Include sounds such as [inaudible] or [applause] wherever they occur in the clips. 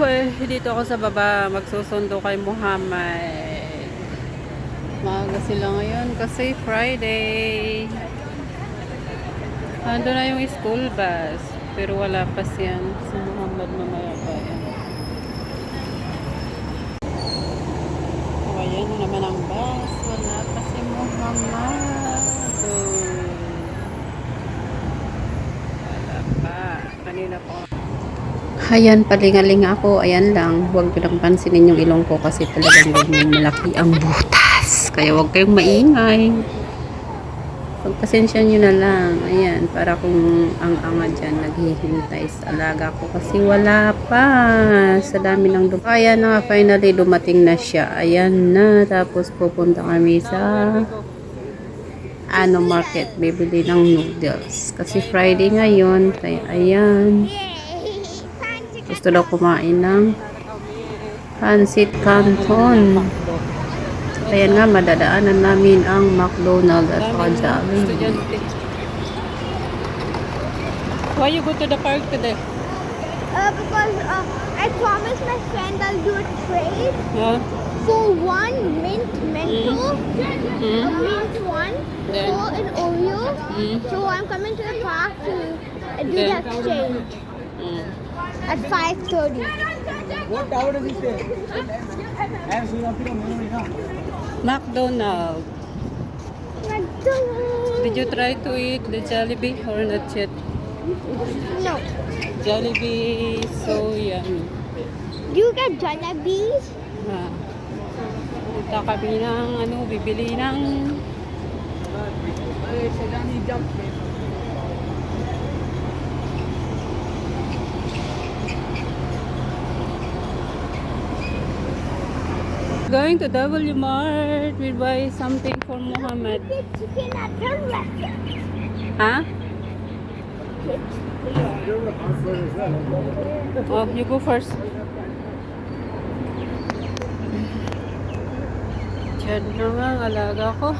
Okay, dito ako sa baba. Magsusundo kay Muhammad. Maaga sila ngayon kasi Friday. Ando na yung school bus. Pero wala pa siyan. Si Muhammad mamaya pa yan. Ayan na naman ang bus. Wala pa si Muhammad. Wala pa. Kanina pa. Ayan, palingaling ako. Ayan lang. Huwag nyo lang pansinin yung ilong ko kasi talagang ganyan malaki ang butas. Kaya huwag kayong maingay. Pagpasensya nyo na lang. Ayan, para kung ang anga dyan naghihintay sa alaga ko kasi wala pa. Sa dami ng dum- Kaya na finally dumating na siya. Ayan na. Tapos pupunta kami sa ano market. Bibili ng noodles. Kasi Friday ngayon. Kaya ayan. Gusto daw kumain ng pancit canton. Ayan nga, madadaanan namin ang McDonald's at saka Jollibee. Why you go to the park today? Uh, because uh, I promised my friend I'll do a trade Yeah. for one mint mento, Mm. a mint one, Then? for an Oreo. Mm. So I'm coming to the park to uh, do Then? that trade Mm. At 5:30. What tower does it say? I am seeing up McDonald's. McDonald's. Did you try to eat the Jollibee or not yet? No. Jollibee, so yummy. Do you get Jollibees? Ha. Punta kami ng ano, bibili ng Going to W Mart, we buy something for Muhammad. Ha? Oh, you go first. Diyan ang alaga ko.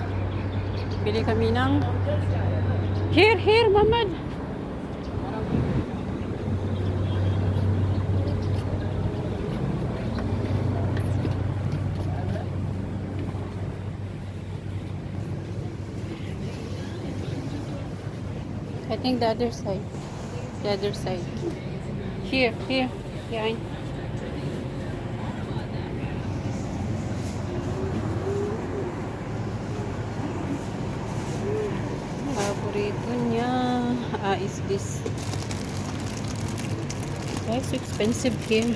Bili kami ng... Here, here, Mamad. I think the other side. The other side. Here, here. Yan. Paborito niya. Ah, is this. Why so expensive here?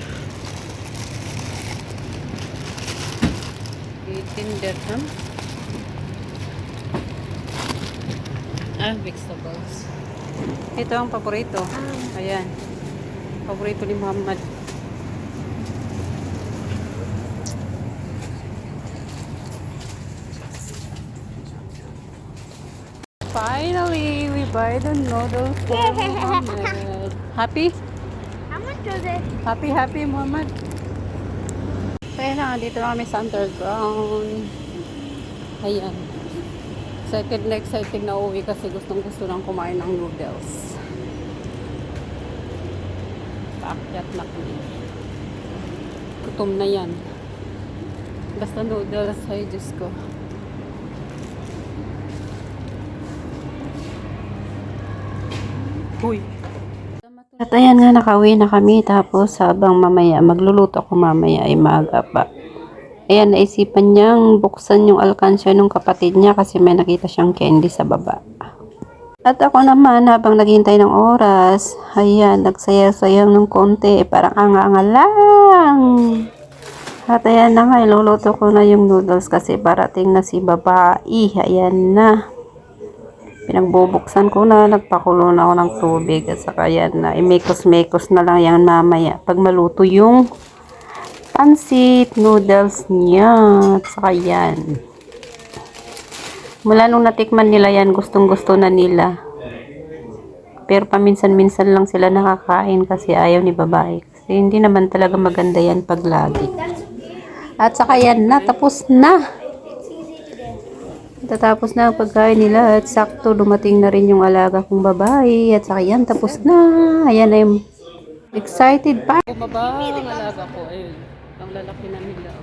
18 dirham. Ah, vegetables. Ito ang paborito. Ayan. Paborito ni Muhammad. Finally, we buy the noodles for Muhammad. [laughs] Happy? Happy, happy, Muhammad. Kaya na, dito na kami sa underground. Ayan. Excited na excited na uwi kasi gustong gusto nang kumain ng noodles. Paakyat na kami. Gutom na yan. Basta noodles, ay Diyos ko. Uy. At ayan nga, nakauwi na kami. Tapos habang mamaya, magluluto ako mamaya ay maaga pa. Ayan, naisipan niyang buksan yung alkansya ng kapatid niya kasi may nakita siyang candy sa baba. At ako naman, habang naghintay ng oras, ayan, nagsaya-sayang ng konti. Parang anga-anga lang. At ayan na nga, iluluto ko na yung noodles kasi parating na si babae. Ayan na. Pinagbubuksan ko na, nagpakulo na ako ng tubig at saka yan na, imekos-mekos na lang yan mamaya pag maluto yung pansit noodles niya at saka yan. Mula nung natikman nila yan, gustong gusto na nila. Pero paminsan-minsan lang sila nakakain kasi ayaw ni babae. Kasi hindi naman talaga maganda yan pag lagi. At saka yan na, tapos na. Tatapos na ang pagkain nila at sakto dumating na rin yung alaga kong babae at saka yan tapos na. Ayan na yung Excited pa? Bumaba ang alaga ko. Ayun. Ang lalaki na nila.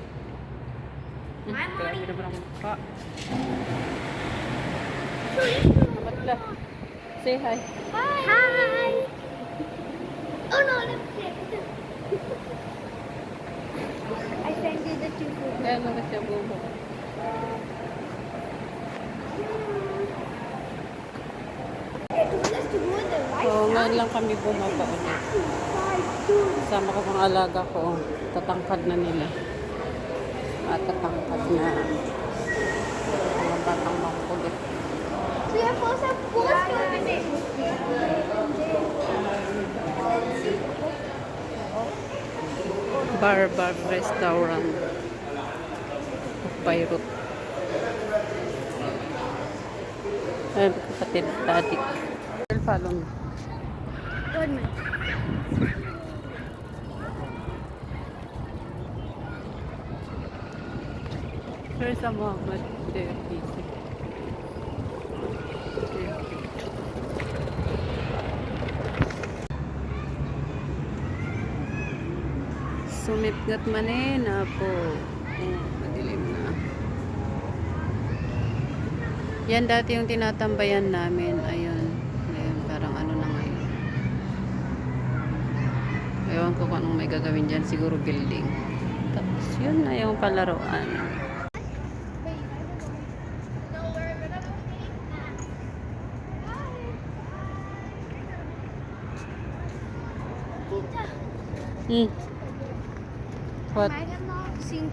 Hmm, Kaya mo naman ang mukha. Matla. Say hi. Hi. Hi. Oh no, let's sit. I sent you the two food. Kaya mo na siya right So, ngayon lang kami bumaba ulit. Kasama ko mga alaga ko. Tatangkad na nila. At tatangkad na. Mga batang makulit. So you have also post Bar Bar Restaurant. Beirut. Ayun, kapatid, daddy. Follow me. One minute. Here's a Muhammad there, busy. Sumitngat man eh, na po. Oh, madilim na. Yan dati yung tinatambayan namin. Ayun. Ngayon, parang ano na ngayon. Ewan ko kung anong may gagawin dyan. Siguro building. Tapos yun na yung palaruan. Hmm. What? I have not seen